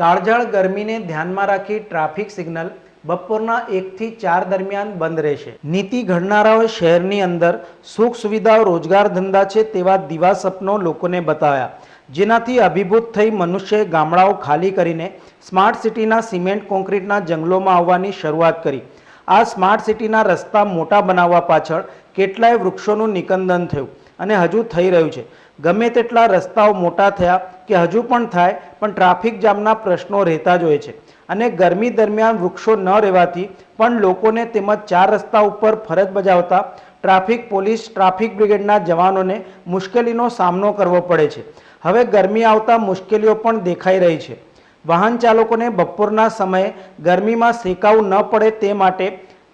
કાળઝાળ ગરમીને ધ્યાનમાં રાખી ટ્રાફિક સિગ્નલ બપોરના એકથી ચાર દરમિયાન બંધ રહેશે. નીતિ ઘડનારાઓએ શહેરની અંદર સુખ સુવિધાઓ રોજગાર ધંધા છે તેવા દિવા સપનો લોકોને બતાવ્યા. જેનાથી અભિભૂત થઈ મનુષ્યએ ગામડાઓ ખાલી કરીને સ્માર્ટ સિટીના સિમેન્ટ કોન્ક્રીટના જંગલોમાં આવવાની શરૂઆત કરી. આ સ્માર્ટ સિટીના રસ્તા મોટા બનાવવા પાછળ કેટલાય વૃક્ષોનું નિકંદન થયું અને હજુ થઈ રહ્યું છે. ગમે તેટલા રસ્તાઓ મોટા થયા કે હજુ પણ થાય, પણ ટ્રાફિક જામના પ્રશ્નો રહેતા જ હોય છે. અને ગરમી દરમિયાન વૃક્ષો ન રહેવાથી પણ લોકોને તેમજ ચાર રસ્તા ઉપર ફરજ બજાવતા ટ્રાફિક પોલીસ, ટ્રાફિક બ્રિગેડના જવાનોને મુશ્કેલીનો સામનો કરવો પડે છે. હવે ગરમી આવતા મુશ્કેલીઓ પણ દેખાઈ રહી છે. વાહન ચાલકોને બપોરના સમયે ગરમીમાં શેકાવું ન પડે તે માટે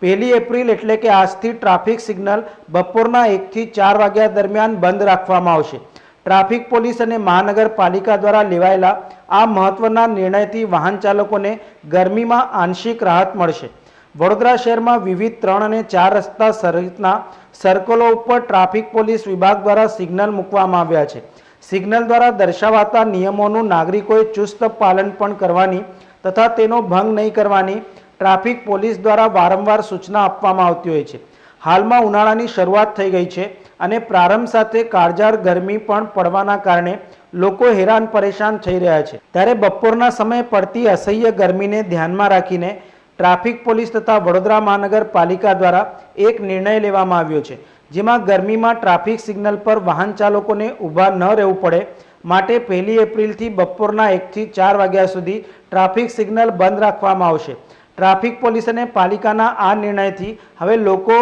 પહેલી એપ્રિલ એટલે કે આજથી ટ્રાફિક સિગ્નલ બપોરના એકથી ચાર વાગ્યા દરમિયાન બંધ રાખવામાં આવશે. ટ્રાફિક પોલીસ અને મહાનગરપાલિકા દ્વારા લેવાયેલા આ મહત્વના નિર્ણયથી વાહન ચાલકોને ગરમીમાં આંશિક રાહત મળશે. વડોદરા શહેરમાં વિવિધ ત્રણ અને ચાર રસ્તા સહિતના સર્કલો ઉપર ટ્રાફિક પોલીસ વિભાગ દ્વારા સિગ્નલ મૂકવામાં આવ્યા છે. સિગ્નલ દ્વારા દર્શાવાતા નિયમોનું નાગરિકોએ ચુસ્ત પાલન પણ કરવાની તથા તેનો ભંગ નહીં કરવાની ટ્રાફિક પોલીસ દ્વારા વારંવાર સૂચના આપવામાં આવતી હોય છે. હાલમાં ઉનાળાની શરૂઆત થઈ ગઈ છે અને પ્રારંભ સાથે કાળઝાળ ગરમી પણ પડવાના કારણે લોકો હેરાન પરેશાન થઈ રહ્યા છે. ત્યારે બપોરના સમયે પડતી અસહ્ય ગરમીને ધ્યાનમાં રાખીને ટ્રાફિક પોલીસ તથા વડોદરા મહાનગરપાલિકા દ્વારા એક નિર્ણય લેવામાં આવ્યો છે, જેમાં ગરમીમાં ટ્રાફિક સિગ્નલ પર વાહન ચાલકોને ઊભા ન રહેવું પડે માટે પહેલી એપ્રિલથી બપોરના એકથી ચાર વાગ્યા સુધી ટ્રાફિક સિગ્નલ બંધ રાખવામાં આવશે. ટ્રાફિક પોલીસ અને પાલિકાના આ નિર્ણયથી હવે લોકો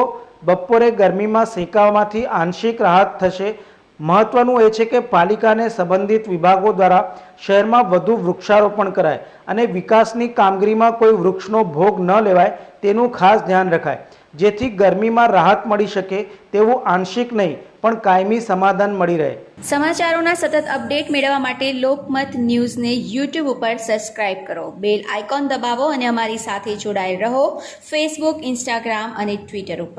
બપોરે ગરમીમાં શેકાવામાંથી આંશિક રાહત થશે. મહત્વનું એ છે કે પાલિકાને સંબંધિત વિભાગો દ્વારા શહેરમાં વધુ વૃક્ષારોપણ કરાય અને વિકાસની કામગીરીમાં કોઈ વૃક્ષનો ભોગ ન લેવાય તેનું ખાસ ધ્યાન રખાય. જેથી ગરમીમાં રાહત મળી શકે તેવું આંશિક નહીં, પણ કાયમી સમાધાન મળી રહે. સમાચારોના સતત અપડેટ મેળવવા માટે લોકમત ન્યૂઝને યુટ્યુબ ઉપર સબસ્ક્રાઇબ કરો. બેલ આઇકોન દબાવો અને અમારી સાથે જોડાયેલ રહો. ફેસબુક, ઇન્સ્ટાગ્રામ અને ટ્વિટર ઉપર.